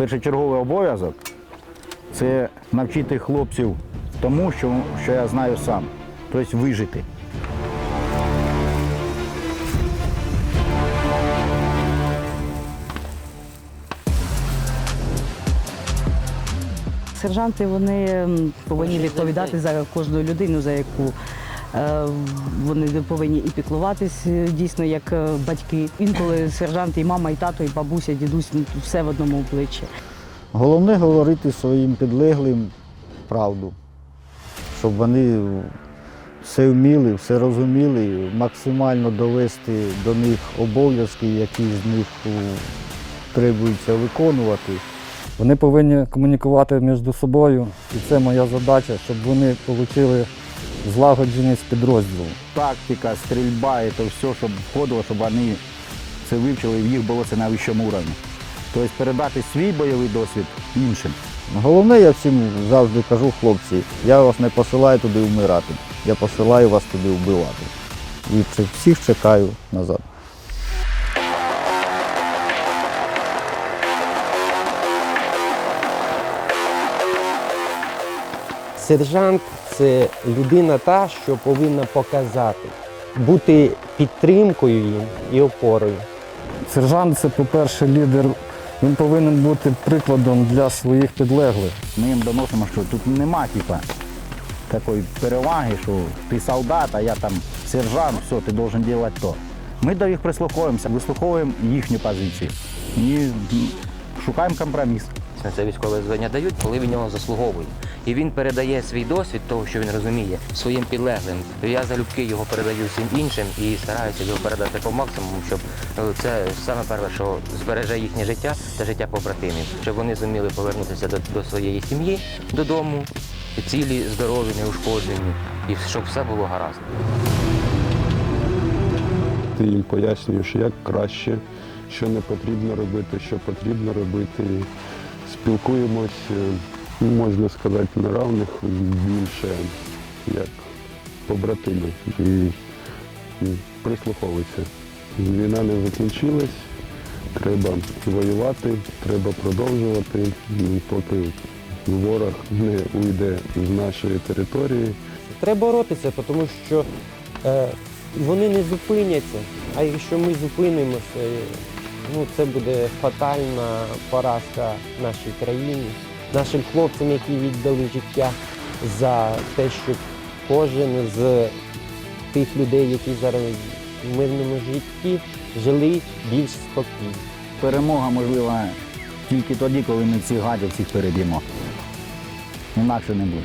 першочерговий обов'язок це навчити хлопців тому, що, що я знаю сам, тобто вижити. Сержанти вони повинні відповідати за кожну людину, за яку вони повинні і піклуватись е, дійсно як е, батьки. Інколи сержанти, і мама, і тато, і бабуся, і дідусь ну, все в одному обличчі. Головне говорити своїм підлеглим правду, щоб вони все вміли, все розуміли, максимально довести до них обов'язки, які з них у, требується виконувати. Вони повинні комунікувати між собою, і це моя задача, щоб вони отримали злагодженість підрозділу. Тактика, стрільба, і то все, щоб входило, щоб вони це вивчили і в їх було це на вищому уровні. Тобто передати свій бойовий досвід іншим. Головне, я всім завжди кажу, хлопці, я вас не посилаю туди вмирати, я посилаю вас туди вбивати. І всіх чекаю назад. Сержант це людина та, що повинна показати, бути підтримкою їм і опорою. Сержант це, по-перше, лідер. Він повинен бути прикладом для своїх підлеглих. Ми їм доносимо, що тут нема типа, такої переваги, що ти солдат, а я там сержант, все, ти должен робити то. Ми до їх прислуховуємося, вислуховуємо їхні позиції і шукаємо компроміс. Це військове звання дають, коли він нього заслуговує. І він передає свій досвід, того, що він розуміє, своїм підлеглим. Я залюбки його передаю всім іншим і стараюся його передати по максимуму, щоб е, це саме перше, що збереже їхнє життя та життя побратимів, щоб вони зуміли повернутися до, до своєї сім'ї, додому, цілі, здорові, неушкоджені, і щоб все було гаразд. Ти їм пояснюєш, як краще, що не потрібно робити, що потрібно робити. Спілкуємось, е, можна сказати, на равних більше як побратими і м, прислуховуйся. Війна не закінчилась, треба воювати, треба продовжувати, поки ворог не уйде з нашої території. Треба боротися, тому що е, вони не зупиняться. А якщо ми зупинимося, ну, це буде фатальна поразка нашій країні, нашим хлопцям, які віддали життя за те, щоб кожен з тих людей, які зараз в мирному житті, жили більш спокійно. Перемога можлива тільки тоді, коли ми цих гадів переб'ємо. Інакше не буде.